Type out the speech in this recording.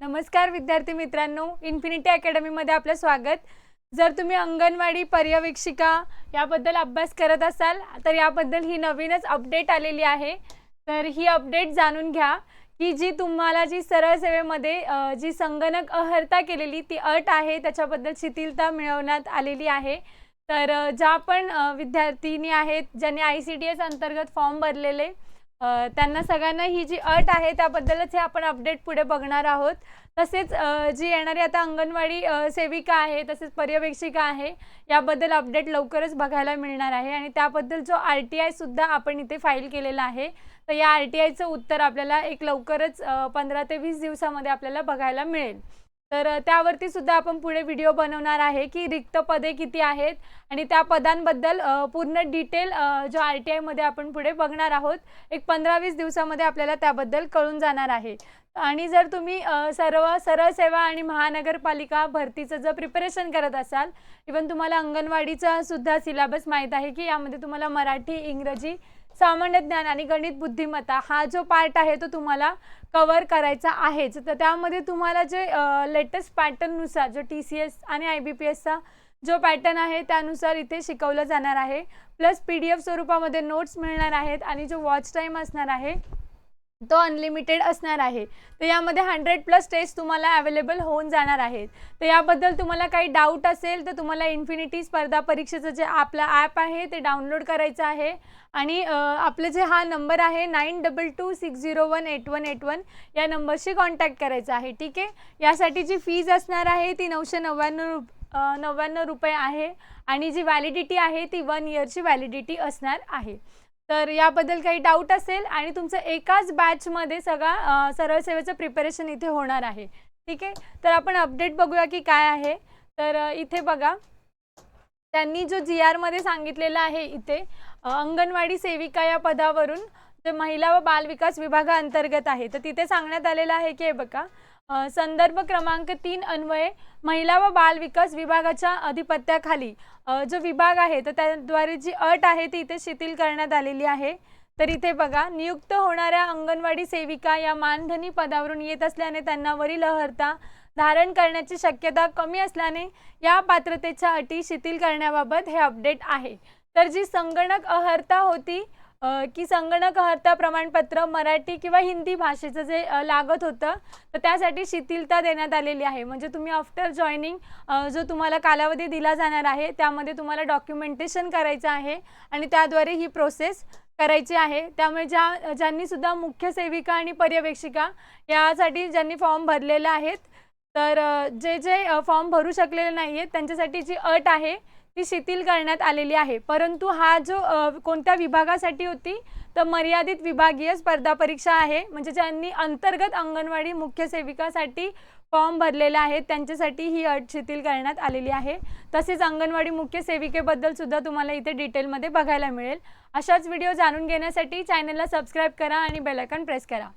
नमस्कार विद्यार्थी मित्रांनो इन्फिनिटी अकॅडमीमध्ये आपलं स्वागत. जर तुम्ही अंगणवाडी पर्यवेक्षिका याबद्दल अभ्यास करत असाल तर याबद्दल ही नवीनच अपडेट आलेली आहे. तर ही अपडेट जाणून घ्या की जी तुम्हाला जी सरळ सेवेमध्ये जी संगणक अहर्ता केलेली ती अट आहे त्याच्याबद्दल शिथिलता मिळवण्यात आलेली आहे. तर ज्या पण विद्यार्थिनी आहेत ज्यांनी आय सी डी एस अंतर्गत फॉर्म भरलेले त्यांना सगळ्यांना ही जी अट आहे त्याबद्दलच हे आपण अपडेट पुढे बघणार आहोत. तसेच जी येणारी आता अंगणवाडी सेविका आहे तसेच पर्यवेक्षिका आहे याबद्दल अपडेट लवकरच बघायला मिळणार आहे. आणि त्याबद्दल जो आर टी आयसुद्धा आपण इथे फाईल केलेला आहे तर या आर टी आयचं उत्तर आपल्याला एक लवकरच पंधरा ते वीस दिवसामध्ये आपल्याला बघायला मिळेल. तर त्यावरती सुद्धा आपण पुढे व्हिडिओ बनवणार आहे की रिक्त पदे किती आहेत आणि त्या पदांबद्दल पूर्ण डिटेल जो आर टी आयमध्ये आपण पुढे बघणार आहोत एक पंधरा वीस दिवसामध्ये आपल्याला त्याबद्दल कळून जाणार आहे. आणि जर तुम्ही सर्व सरळ सेवा आणि महानगरपालिका भरतीचं जर प्रिपरेशन करत असाल इवन तुम्हाला अंगणवाडीचा सुद्धा सिलेबस माहीत आहे की यामध्ये तुम्हाला मराठी इंग्रजी सामान्य ज्ञान आणि गणित बुद्धिमत्ता हा जो पार्ट आहे तो तुम्हाला कवर करायचा आहेच. तर त्यामध्ये तुम्हाला जे लेटेस्ट पॅटर्ननुसार जो टी सी एस आणि आय बी पी एसचा जो पॅटर्न आहे त्यानुसार इथे शिकवलं जाणार आहे. प्लस पी डी एफ स्वरूपामध्ये नोट्स मिळणार आहेत आणि जो वॉच टाईम असणार आहे तो अनलिमिटेड असणार आहे. तर यामध्ये हंड्रेड प्लस टेस्ट तुम्हाला अवेलेबल होऊन जाणार आहेत. तर याबद्दल तुम्हाला काही डाऊट असेल तर तुम्हाला इन्फिनिटी स्पर्धा परीक्षेचं जे आपलं ॲप आहे ते डाउनलोड करायचं आहे. आणि आपलं जे हा नंबर आहे nine double two six zero one eight one eight one या नंबरशी कॉन्टॅक्ट करायचा आहे ठीक आहे? यासाठी जी फीज असणार आहे ती नऊशे नव्याण्णव रुप नव्याण्णव रुपये आहे. आणि जी व्हॅलिडिटी आहे ती वन इयरची व्हॅलिडिटी असणार आहे. तर याबद्दल काही डाऊट असेल आणि तुमचं एकाच बॅचमध्ये सगळा सरळ सेवेचं प्रिपरेशन इथे होणार आहे. ठीक आहे? तर आपण अपडेट बघूया की काय आहे. तर इथे बघा. त्यांनी जो जी आरमध्ये सांगितलेलं आहे इथे अंगणवाडी सेविका या पदावरून जे महिला व बालविकास विभागाअंतर्गत आहे. तर तिथे सांगण्यात आलेलं आहे की हे बघा संदर्भ क्रमांक तीन अन्वये महिला व बाल विकास विभागाच्या अधिपत्याखाली. जो विभाग आहे तर त्याद्वारे जी अट आहे ती इथे शिथिल करण्यात आलेली आहे. तर इथे बघा नियुक्त होणाऱ्या अंगणवाडी सेविका या मानधनी पदावरून येत असल्याने त्यांना वरील अहर्ता धारण करण्याची शक्यता कमी असल्याने या पात्रतेच्या अटी शिथिल करण्याबाबत हे अपडेट आहे. तर जी संगणक अहर्ता होती की संगणक अहर्ता प्रमाणपत्र मराठी किंवा हिंदी भाषेचं जे लागत होतं तर त्यासाठी शिथिलता देण्यात आलेली आहे. म्हणजे तुम्ही आफ्टर जॉईनिंग जो तुम्हाला कालावधी दिला जाणार आहे त्यामध्ये तुम्हाला डॉक्युमेंटेशन करायचं आहे आणि त्याद्वारे ही प्रोसेस करायची आहे. त्यामुळे ज्या ज्यांनीसुद्धा मुख्य सेविका आणि पर्यवेक्षिका यासाठी ज्यांनी फॉर्म भरलेले आहेत तर जे जे फॉर्म भरू शकलेले नाही आहेत त्यांच्यासाठी जी अट आहे ती शिथिल करण्यात आलेली आहे. परंतु हा जो कोणत्या विभागासाठी होती? तर मर्यादित विभागीय स्पर्धा परीक्षा आहे. म्हणजे ज्यांनी अंतर्गत अंगणवाडी मुख्य सेविकासाठी फॉर्म भरलेले आहेत त्यांच्यासाठी ही अट शिथिल करण्यात आलेली आहे. तसेच अंगणवाडी मुख्य सेविकेबद्दल सुद्धा तुम्हाला इथे डिटेलमध्ये बघायला मिळेल. अशाच व्हिडिओ जाणून घेण्यासाठी चॅनलला सबस्क्राईब करा आणि बेलायकन प्रेस करा.